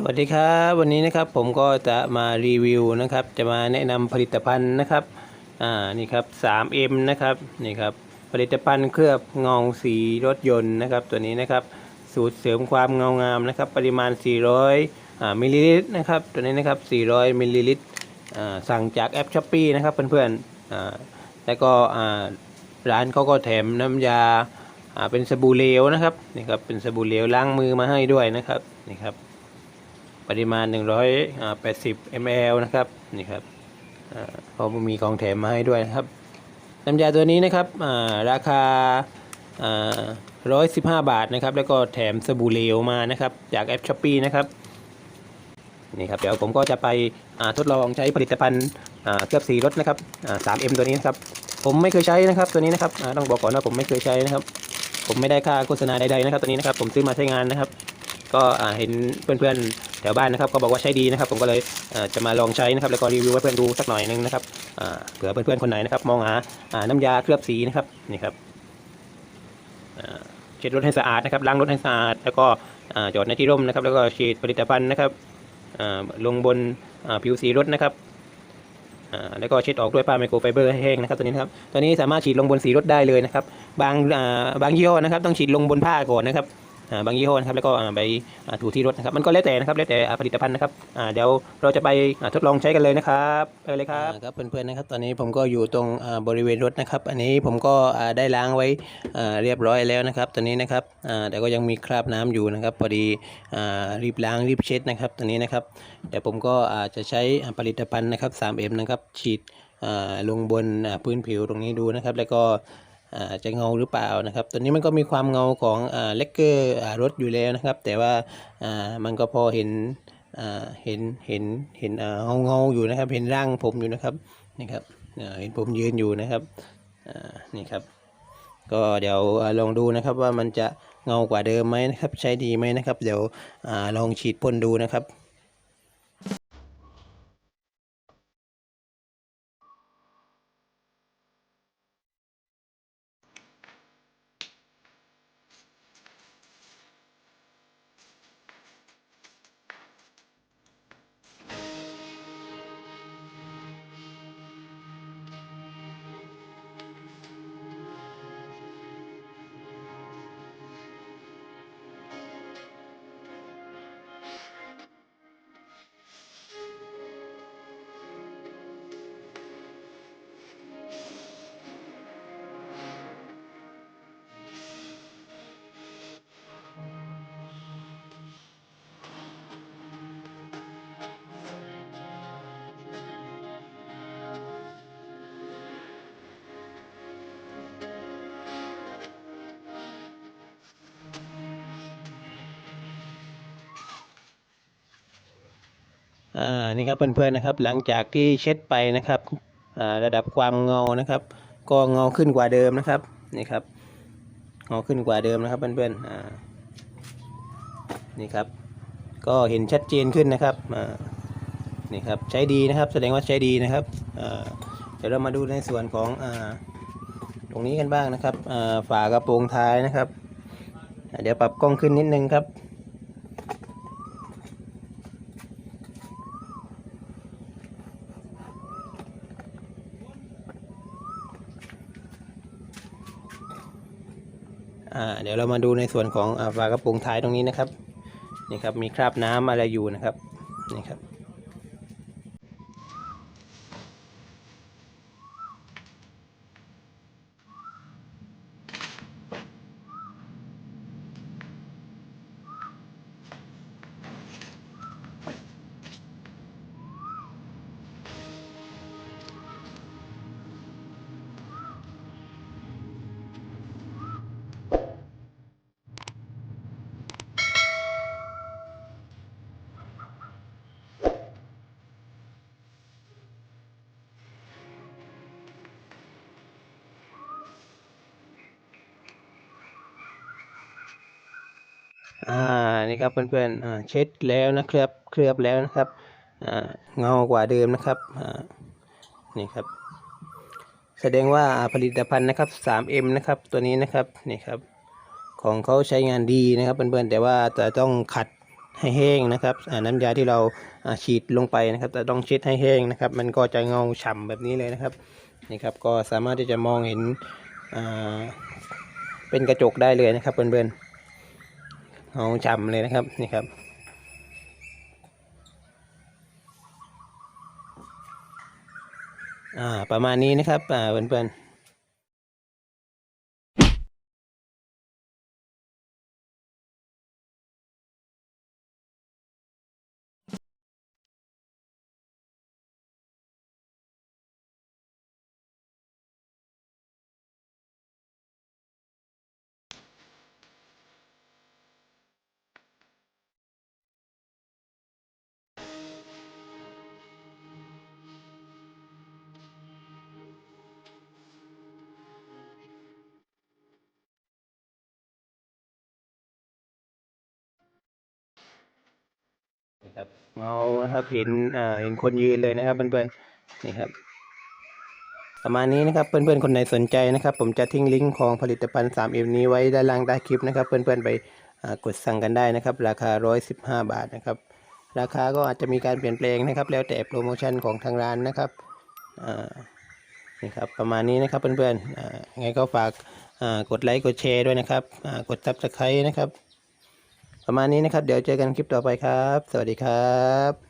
สวัสดีครับวันนี้นะครับผมก็จะมารีวิวนะครับ จะมาแนะนำผลิตภัณฑ์นะครับอ่านี่ครับ 3M นะครับนี่ครับผลิตภัณฑ์เคลือบเงาสีรถยนต์นะครับ ตัวนี้นะครับสูตรเสริมความเงางามนะครับ ปริมาณ 400อ่ามิลลิลิตรนะครับ ตัวนี้นะครับ 400มิลลิลิตรอ่าสั่งจากแอปช้อปปีนะครับเพื่อนๆอ่าแล้วก็อ่าร้านเขาก็แถมน้ำยาอ่าเป็นสบู่เหลวนะครับนี่ครับเป็นสบู่เหลวล้างมือมาให้ด้วยนะครับนี่ครับ ปริมาณ 180 ml นะครับนี่ครับอ่าเขามีของแถมมาให้ด้วยนะครับน้ำยาตัวนี้นะครับอ่าราคาอ่า115บาทนะครับ แล้วก็แถมสบู่เหลวมานะครับ จากแอปช้อปปีนะครับนี่ครับเดี๋ยวผมก็จะไปทดลองใช้ผลิตภัณฑ์เคลือบสีรถนะครับอ่า 3M ตัวนี้นะครับ ผมไม่เคยใช้นะครับตัวนี้นะครับต้องบอกก่อนว่าผมไม่เคยใช้นะครับ ผมไม่ได้ค่าโฆษณาใดๆนะครับตัวนี้นะครับ ผมซื้อมาใช้งานนะครับ ก็เห็นเพื่อนๆ แถวบ้านนะครับก็บอกว่าใช้ดีนะครับ ผมก็เลยจะมาลองใช้นะครับแล้วก็รีวิวให้เพื่อนดูสักหน่อยนึงนะครับเผื่อเพื่อนๆคนไหนนะครับ มองหาน้ำยาเคลือบสีนะครับนี่ครับเช็ดรถให้สะอาดนะครับล้างรถให้สะอาด แล้วก็จอดในที่ร่มนะครับ แล้วก็ฉีดผลิตภัณฑ์นะครับลงบนผิวสีรถนะครับแล้วก็เช็ดออกด้วยผ้าไมโครไฟเบอร์ให้แห้งนะครับตัวนี้นะครับตัวนี้สามารถฉีดลงบนสีรถได้เลยนะครับ บางบางยี่ห้อนะครับ ต้องฉีดลงบนผ้าก่อนนะครับ บางยี่ห้อนะครับแล้วก็ไปถูที่รถนะครับมันก็แล้วแต่นะครับแล้วแต่ผลิตภัณฑ์นะครับเดี๋ยวเราจะไปทดลองใช้กันเลยนะครับไปเลยครับครับเพื่อนๆนะครับตอนนี้ผมก็อยู่ตรงบริเวณรถนะครับ อันนี้ผมก็ได้ล้างไว้เรียบร้อยแล้วนะครับ ตอนนี้นะครับแต่ก็ยังมีคราบน้ำอยู่นะครับพอดีรีบล้างรีบเช็ดนะครับตอนนี้นะครับเดี๋ยวผมก็จะใช้ผลิตภัณฑ์นะครับ 3M นะครับฉีดลงบนพื้นผิวตรงนี้ดูนะครับ แล้วก็ จะเงาหรือเปล่านะครับ ตัวนี้มันก็มีความเงาของเลกเกอร์รถอยู่แล้วนะครับ แต่ว่ามันก็พอเห็นเห็นเห็นเห็นเงาเงาอยู่นะครับ เห็นร่างผมอยู่นะครับนี่ครับเห็นผมยืนอยู่นะครับนี่ครับ ก็เดี๋ยวลองดูนะครับว่ามันจะเงากว่าเดิมไหมนะครับ ใช้ดีไหมนะครับ เดี๋ยวลองฉีดพ่นดูนะครับ นี่ครับเพื่อนๆนะครับ หลังจากที่เช็ดไปนะครับระดับความเงานะครับ ก็เงาขึ้นกว่าเดิมนะครับนี่ครับเงาขึ้นกว่าเดิมนะครับเพื่อนๆนี่ครับ ก็เห็นชัดเจนขึ้นนะครับนี่ครับใช้ดีนะครับแสดงว่าใช้ดีนะครับเดี๋ยวเรามาดูในส่วนของอตรงนี้กันบ้างนะครับฝากระโปรงท้ายนะครับ เดี๋ยวปรับกล้องขึ้นนิดนึงครับ เดี๋ยวเรามาดูในส่วนของฝากระโปรงท้ายตรงนี้นะครับนี่ครับมีคราบน้ำอะไรอยู่นะครับนี่ครับ อ่านี่ครับเพื่อนๆอ่าเช็ดแล้วนะครับเคลือบแล้วนะครับอ่าเงากว่าเดิมนะครับอ่านี่ครับ แสดงว่าผลิตภัณฑ์นะครับ 3M นะครับตัวนี้นะครับนี่ครับ ของเขาใช้งานดีนะครับเพื่อนๆแต่ว่าจะต้องขัดให้แห้งนะครับน้ำยาที่เราฉีดลงไปนะครับแต่ต้องเช็ดให้แห้งนะครับ มันก็จะเงาฉ่ำแบบนี้เลยนะครับนี่ครับก็สามารถที่จะมองเห็นเป็นกระจกได้เลยนะครับเพื่อนๆ เอาฉ่ำเลยนะครับนี่ครับอ่าประมาณนี้นะครับอ่าเพื่อนๆ นะครับเงาครับเห็นอ่าเห็นคนยืนเลยนะครับเพื่อนๆนี่ครับประมาณนี้นะครับเพื่อนๆคนไหนสนใจนะครับ ผมจะทิ้งลิงก์ของผลิตภัณฑ์ 3M นี้ไว้ด้านล่างใต้คลิปนะครับ เพื่อนๆไปกดสั่งกันได้นะครับ ราคา 115 บาทนะครับ ราคาก็อาจจะมีการเปลี่ยนแปลงนะครับ แล้วแต่โปรโมชั่นของทางร้านนะครับนี่ครับประมาณนี้นะครับเพื่อนๆไงก็ฝากกดไลค์กดแชร์ด้วยนะครับกดซับสไครต์นะครับ ประมาณนี้นะครับ เดี๋ยวเจอกันคลิปต่อไปครับ สวัสดีครับ